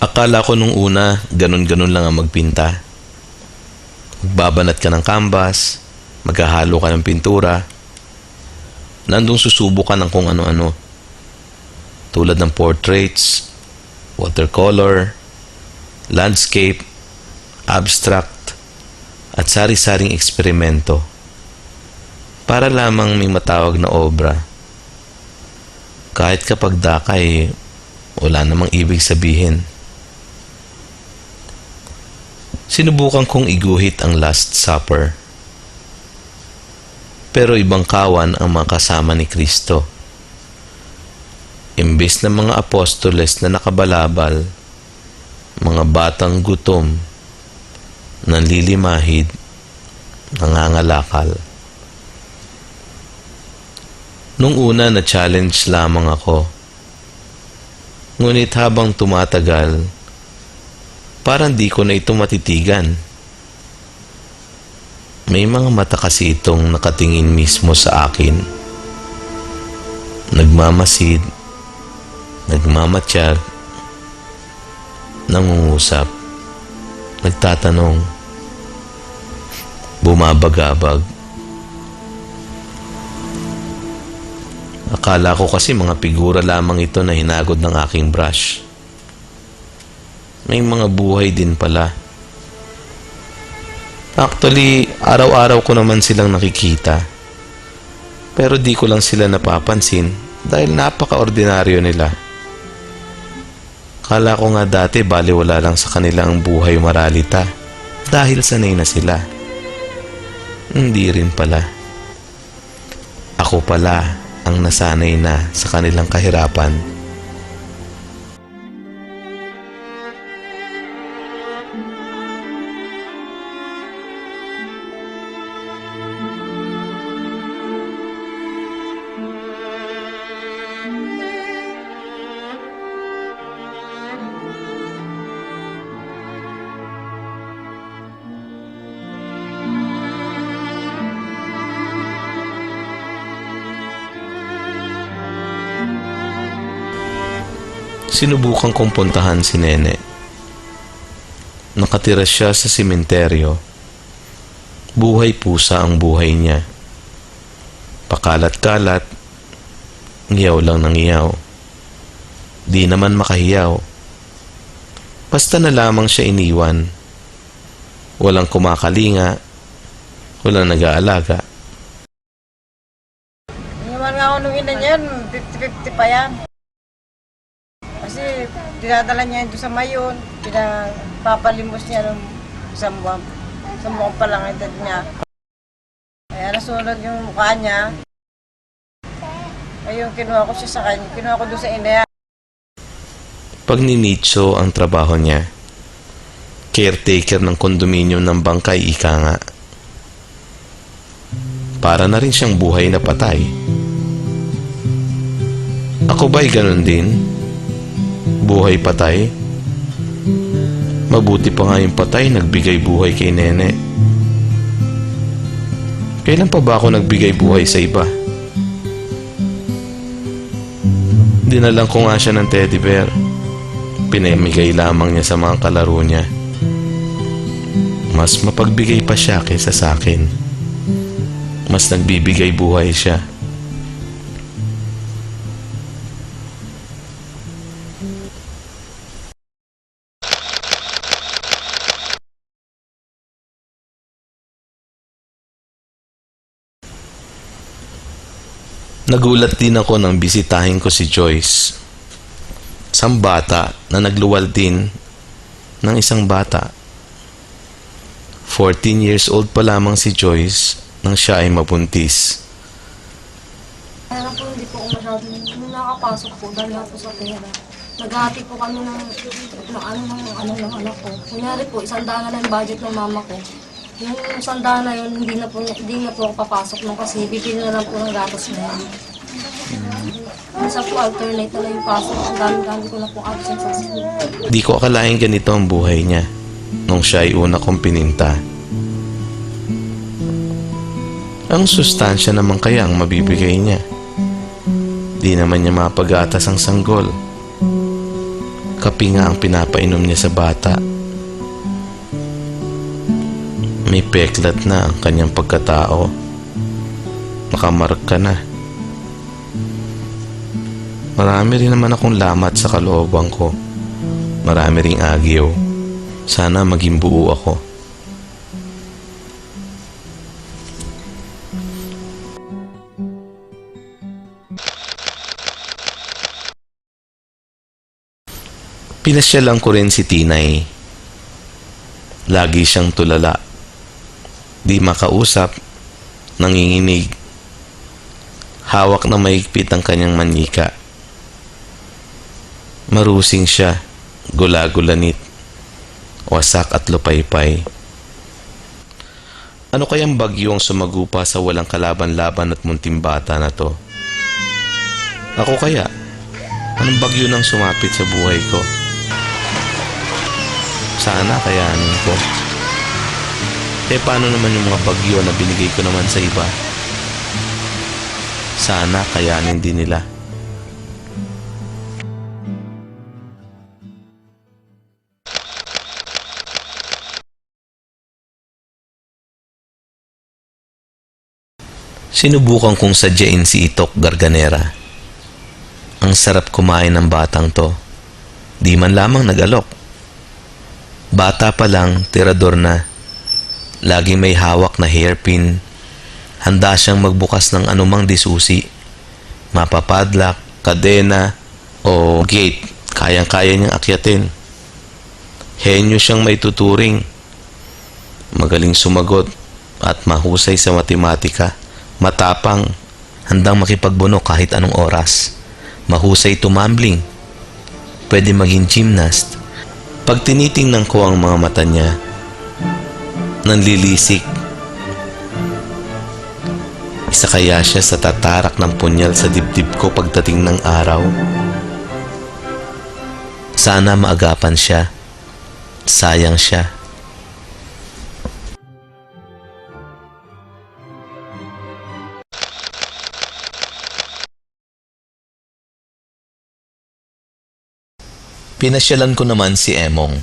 Akala ko nung una, ganun-ganun lang ang magpinta. Magbabanat ka ng canvas, maghahalo ka ng pintura, nandung susubo ka ng kung ano-ano. Tulad ng portraits, watercolor, landscape, abstract, at sari-saring eksperimento para lamang may matawag na obra. Kahit kapag dakay, wala namang ibig sabihin. Sinubukan kong iguhit ang Last Supper. Pero ibang kawan ang mga kasama ni Kristo. Imbes na mga apostoles na nakabalabal, mga batang gutom, nanlilimahid, nangangalakal. Nung una na challenge lamang ako. Ngunit habang tumatagal, parang di ko na ito matitigan. May mga mata kasi itong nakatingin mismo sa akin. Nagmamasid, nagmamatsyag, nangungusap, nagtatanong, bumabagabag. Akala ko kasi mga figura lamang ito na hinagod ng aking brush. May mga buhay din pala. Actually, araw-araw ko naman silang nakikita. Pero di ko lang sila napapansin dahil napaka-ordinaryo nila. Kala ko nga dati baliwala lang sa kanila ang buhay maralita dahil sanay na sila. Hindi rin pala. Ako pala ang nasanay na sa kanilang kahirapan. Sinubukan kong puntahan si Nene. Nakatira siya sa simenteryo. Buhay pusa ang buhay niya. Pakalat-kalat, ngiyaw lang ng ngiyaw. Di naman makahiyaw. Basta na lamang siya iniwan. Walang kumakalinga, walang nag-aalaga. Iniwan nga ako nung ina niyan, 50-50 pa yan. Kasi dinadala niya ito sa mayon, pinapapalimos niya ng isang buwan. Isang buwan pa lang ang edad niya. Kaya nasunod yung mukha niya. Ayun, kinuha ko siya sa kanya. Kinuha ko doon sa ina. Pag ninitso ang trabaho niya, caretaker ng kondominium ng bangkay ika nga. Para na rin siyang buhay na patay. Ako ba'y ganun din? Buhay patay? Mabuti pa nga yung patay nagbigay buhay kay Nene. Kailan pa ba ako nagbigay buhay sa iba? Dinalang ko nga siya ng teddy bear. Pinamigay lamang niya sa mga kalaro niya. Mas mapagbigay pa siya kaysa sa akin. Mas nagbibigay buhay siya. Nagulat din ako nang bisitahin ko si Joyce. Isang bata na nagluwal din ng isang bata. 14 years old pa lamang si Joyce nang siya ay mabuntis. Kaya po hindi po ako masyadong nung nakapasok po dahil po sa pera. Naghati po kami ng, ng ano ng ano ng anak ko. Kunyari po, isang daan na yung budget ng mama ko. Yung isang daan na yun, hindi na po, hindi na po ako papasok nung kasi bibili na lang po ng gatas na yun. Minsan po alternate na lang yung pasok. Ang dami-dami ko na po absent sa school. Di ko akalain ganito ang buhay niya nung siya ay una kong pininta. Ang sustansya naman kaya ang mabibigay niya. Di naman niya mapag-atas ang sanggol. Kapi nga ang pinapainom niya sa bata. May peklat na ang kanyang pagkatao. Nakamarka na. Marami rin naman akong lamat sa kalooban ko. Marami ring agyo. Sana maging buo ako. Pinasyalan ko rin si Tinay. Lagi siyang tulala. Di makausap, nanginginig. Hawak na mahigpit ang kanyang manika. Marusing siya, gulagulanit, wasak at lupaypay. Ano kayang bagyo ang sumagupa sa walang kalaban-laban at munting bata na to? Ako kaya? Anong bagyo nang sumapit sa buhay ko? Sana kayanin ko. Eh paano naman yung mga bagyo na binigay ko naman sa iba? Sana kayanin din nila. Sinubukan kong sadyain si Itok Garganera. Ang sarap kumain ng batang to. Di man lamang nag-alok. Bata pa lang, tirador na. Lagi may hawak na hairpin. Handa siyang magbukas ng anumang disusi. Mapapadlak, kadena, o gate. Kayang-kaya niyang akyatin. Henyo siyang may tuturing. Magaling sumagot at mahusay sa matematika. Matapang, handang makipagbunok kahit anong oras. Mahusay tumambling. Pwede maging gymnast. Pag tinitingnan ko ang mga mata niya, nanlilisik. Isa kaya siya sa tatarak ng punyal sa dibdib ko pagdating ng araw? Sana maagapan siya. Sayang siya. Pinasyalan ko naman si Emong.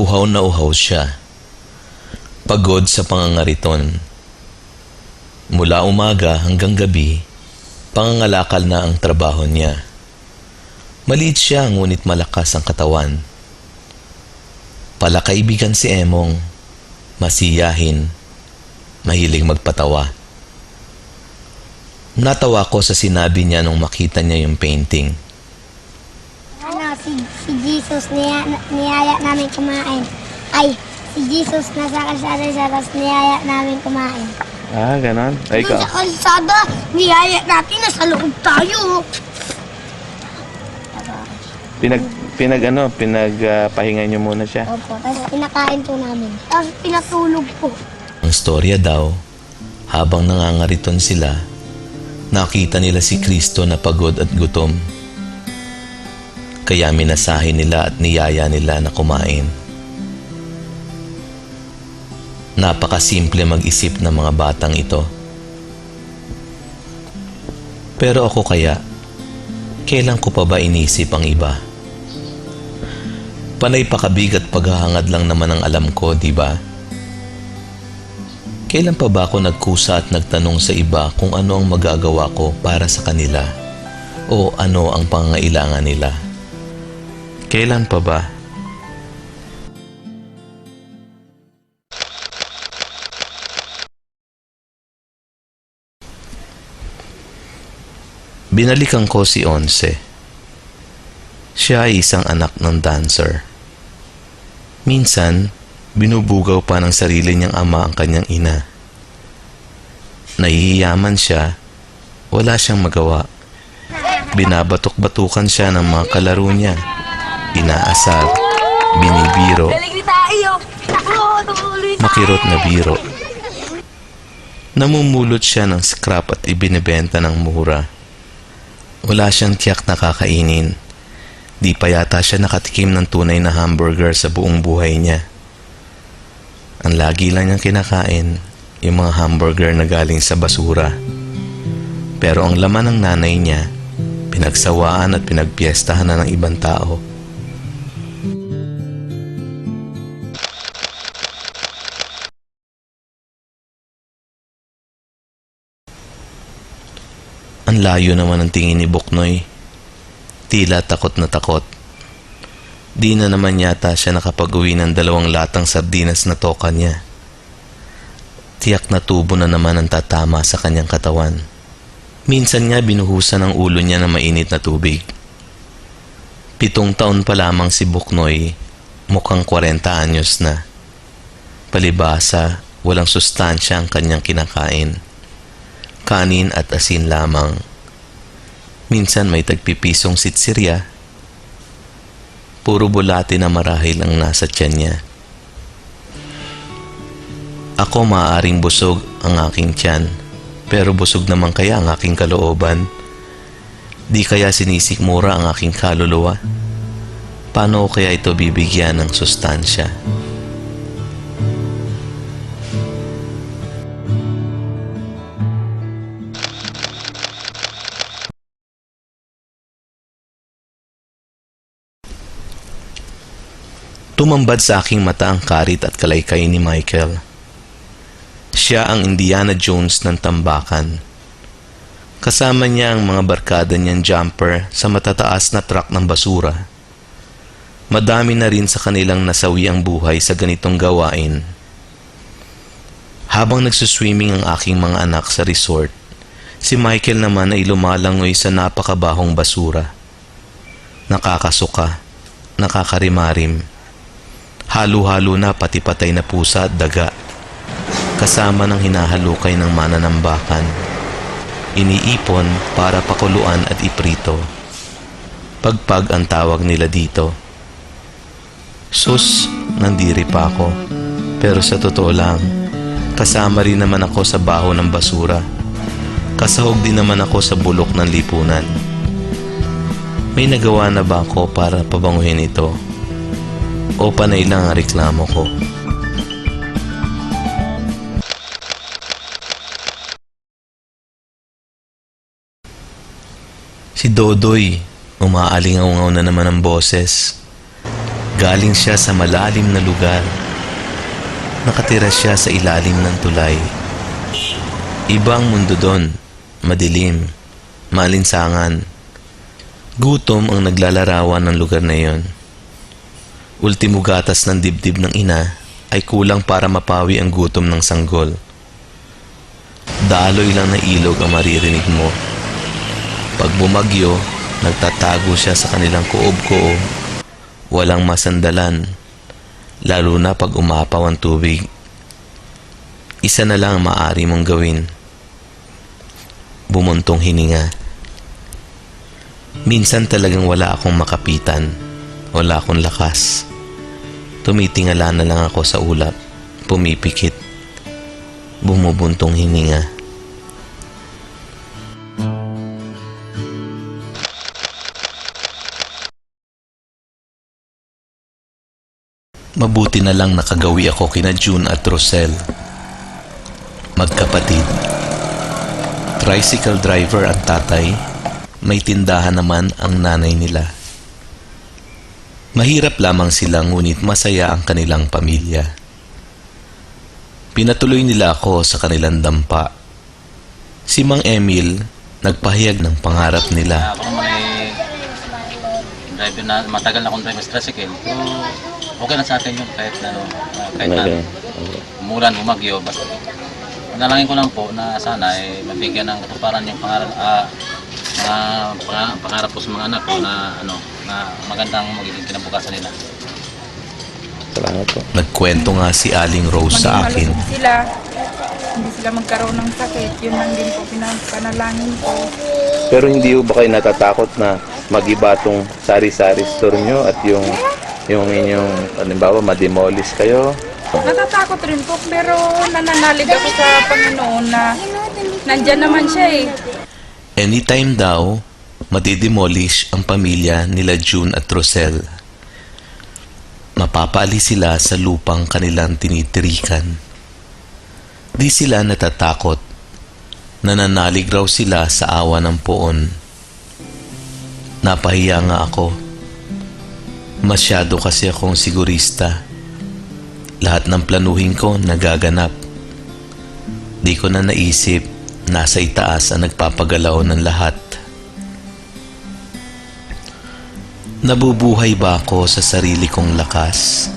Uhaw na uhaw siya. Pagod sa pangangariton. Mula umaga hanggang gabi, pangangalakal na ang trabaho niya. Maliit siya ngunit malakas ang katawan. Palakaibigan si Emong, masiyahin, mahilig magpatawa. Natawa ko sa sinabi niya nung makita niya yung painting. Ano, si, si Jesus niya, niyaya namin kumain. Ay, si Jesus nasa kalsada siya, tapos niyaya namin kumain. Ah, ganon. Ay, Doon sa kalsada, niyaya natin, nasa loob tayo. pinag, pinag ano, pinagpahinga niyo muna siya. Opo, tapos pinakain po namin. Tapos pinatulog po. Ang storya daw, habang nangangariton sila, nakita nila si Kristo na pagod at gutom. Kaya minasahe nila at niyaya nila na kumain. Napakasimple mag-isip ng mga batang ito. Pero ako kaya, kailan ko pa ba inisip ang iba? Panay pakabigat paghahangad lang naman ang alam ko, di ba? Kailan pa ba ako nagkusa at nagtanong sa iba kung ano ang magagawa ko para sa kanila? O ano ang pangangailangan nila? Kailan pa ba? Binalikan ko si Onse. Siya ay isang anak ng dancer. Minsan, binubugaw pa ng sarili niyang ama ang kanyang ina. Nahihiyaman siya, wala siyang magawa. Binabatok-batukan siya ng mga kalaro niya. Inaasar, binibiro, makirot na biro. Namumulot siya ng scrap at ibinebenta ng mura. Wala siyang tiyak na kakainin. Di pa yata siya nakatikim ng tunay na hamburger sa buong buhay niya. Ang lagi lang niyang kinakain, yung mga hamburger na galing sa basura. Pero ang laman ng nanay niya, pinagsawaan at pinagpiestahan na ng ibang tao. Ang layo naman ng tingin ni Buknoy. Tila takot na takot. Di na naman yata siya nakapag-uwi ng dalawang latang sardinas na toka niya. Tiyak na tubo na naman ang tatama sa kanyang katawan. Minsan nga binuhusan ang ulo niya ng mainit na tubig. Pitong taon pa lamang si Buknoy, mukhang 40 anyos na. Palibasa, walang sustansya ang kanyang kinakain. Kanin at asin lamang. Minsan may tagpipisong sitsirya. Puro bulati na marahil ang nasa tiyan niya. Ako maaaring busog ang aking tiyan, pero busog naman kaya ang aking kalooban. Di kaya sinisikmura ang aking kaluluwa? Paano kaya ito bibigyan ng sustansya? Tumambad sa aking mata ang karit at kalaykay ni Michael. Siya ang Indiana Jones ng tambakan. Kasama niya ang mga barkada niyang jumper sa matataas na truck ng basura. Madami na rin sa kanilang nasawi ang buhay sa ganitong gawain. Habang nagsuswimming ang aking mga anak sa resort, si Michael naman ay lumalangoy sa napakabahong basura. Nakakasuka, nakakarimarim, halo-halo na pati patay na pusa at daga, kasama ng hinahalukay ng mananambakan. Iniipon para pakuluan at iprito. Pagpag ang tawag nila dito. Sus, nandiri pa ako. Pero sa totoo lang, kasama rin naman ako sa baho ng basura. Kasahog din naman ako sa bulok ng lipunan. May nagawa na ba ako para pabanguhin ito? O panay lang ang reklamo ko? Si Dodoy, umaalingaw na naman ang boses. Galing siya sa malalim na lugar. Nakatira siya sa ilalim ng tulay. Ibang mundo doon, madilim, malinsangan. Gutom ang naglalarawan ng lugar na iyon. Ultimo gatas ng dibdib ng ina ay kulang para mapawi ang gutom ng sanggol. Daloy lang na ilog ang maririnig mo. Pag bumagyo, nagtatago siya sa kanilang kuob-kuob. Walang masandalan, lalo na pag umapaw ang tubig. Isa na lang ang maaari mong gawin. Bumuntong hininga. Minsan talagang wala akong makapitan. Wala akong lakas. Tumitingala na lang ako sa ulap. Pumipikit. Bumubuntong hininga. Mabuti na lang nakagawi ako kina June at Rosel. Magkapatid. Tricycle driver ang tatay. May tindahan naman ang nanay nila. Mahirap lamang sila ngunit masaya ang kanilang pamilya. Pinatuloy nila ako sa kanilang dampa. Si Mang Emil nagpahayag ng pangarap nila. Ako naman ay driver na matagal na akong driver sa tricycle. Okay na sa akin yun kahit ano, ah, kahit na umulan, bumagyo, basta Manalangin ko lang po na sana ay mabigyan ng katuparan yung pangarap ah, na pang- pangarap ko sa mga anak ko na ano na magandang magiging kinabukasan nila. Nagkwento nga si Aling Rose sa akin. malusog sila. Hindi sila magkaroon ng sakit. Yun lang din po pinapanalangin ko. Pero hindi ho ba kayo natatakot na magiba tong sari-sari store nyo at yung yung inyong, halimbawa, mademolish kayo? Natatakot rin po pero nananalig ako sa Panginoon na nandyan naman siya eh. Anytime daw, madidemolish ang pamilya nila June at Rosel. Mapapali sila sa lupang kanilang tinitirikan. Di sila natatakot. Nananalig raw sila sa awa ng poon. Napahiya nga ako. Masyado kasi akong sigurista. Lahat ng planuhin ko nagaganap. Di ko na naisip nasa itaas ang nagpapagalaw ng lahat. Nabubuhay ba ako sa sarili kong lakas?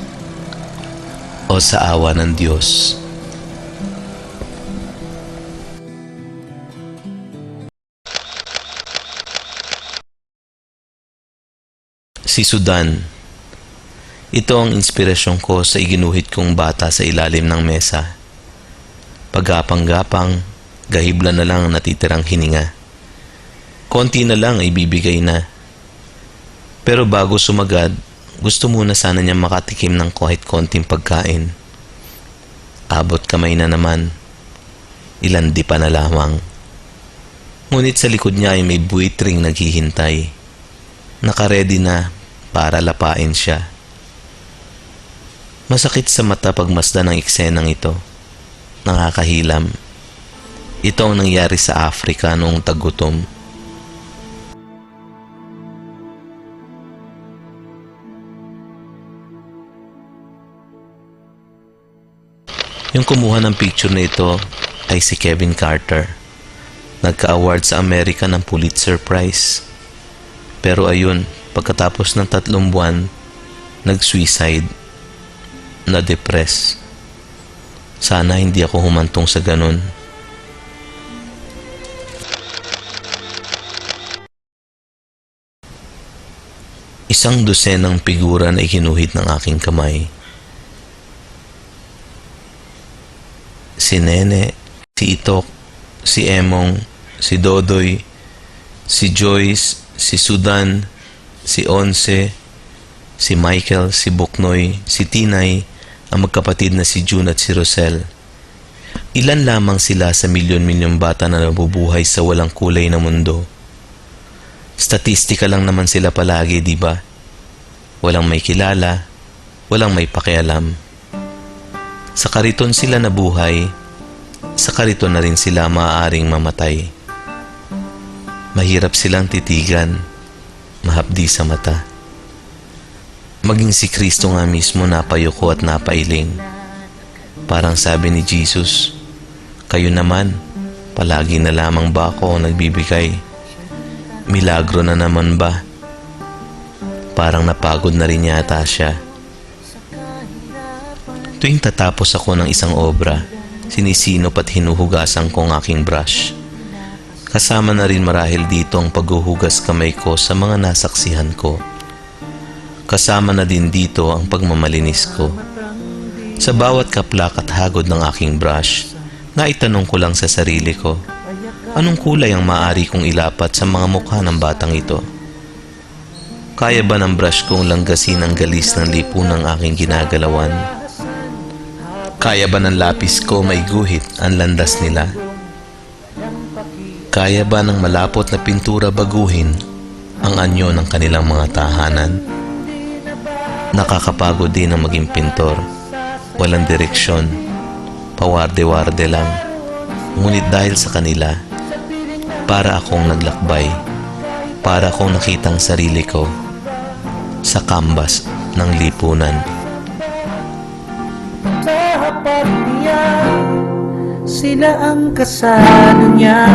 O sa awa ng Diyos? Si Sudan. Ito ang inspirasyon ko sa iginuhit kong bata sa ilalim ng mesa. Pagapang-gapang, gahibla na lang ang natitirang hininga. Konti na lang ay bibigay na. Pero bago sumagad, gusto muna sana niya makatikim ng kahit konting pagkain. Abot kamay na naman. Ilan di pa na lamang. Ngunit sa likod niya ay may buitring naghihintay. Nakaredy na para lapain siya. Masakit sa mata pagmasdan ng eksenang ito. Nakakahilam. Ito ang nangyari sa Afrika noong tagutom. Yung kumuha ng picture na ito ay si Kevin Carter. Nagka-award sa Amerika ng Pulitzer Prize. Pero ayun, pagkatapos ng tatlong buwan, nag-suicide, na-depress. Sana hindi ako humantong sa ganun. Isang dosenang figura na ikinuhit ng aking kamay. Si Nene, si Itok, si Emong, si Dodoy, si Joyce, si Sudan, si Onse, si Michael, si Buknoy, si Tinay, ang magkapatid na si June at si Rosel. Ilan lamang sila sa milyon-milyong bata na nabubuhay sa walang kulay na mundo. Statistika lang naman sila palagi, di ba? Walang may kilala, walang may pakialam. Sa kariton sila nabuhay, sa kariton na rin sila maaaring mamatay. Mahirap silang titigan, mahapdi sa mata. Maging si Kristo nga mismo napayuko at napailing. Parang sabi ni Jesus, kayo naman, palagi na lamang ba ako nagbibigay? Milagro na naman ba? Parang napagod na rin yata siya. Tuwing tatapos ako ng isang obra, sinisinop at hinuhugasan ko ang aking brush. Kasama na rin marahil dito ang paghuhugas kamay ko sa mga nasaksihan ko. Kasama na din dito ang pagmamalinis ko. Sa bawat kaplak at hagod ng aking brush, naitanong ko lang sa sarili ko, anong kulay ang maaari kong ilapat sa mga mukha ng batang ito? Kaya ba ng brush kong langgasin ang galis ng lipo ng aking ginagalawan? Kaya ba ng lapis ko may guhit ang landas nila? Kaya ba ng malapot na pintura baguhin ang anyo ng kanilang mga tahanan? Nakakapagod din ang maging pintor. Walang direksyon. Pawarde-warde lang. Ngunit dahil sa kanila, para akong naglakbay. Para akong nakitang sarili ko sa kambas ng lipunan. Sila ang kasano niya.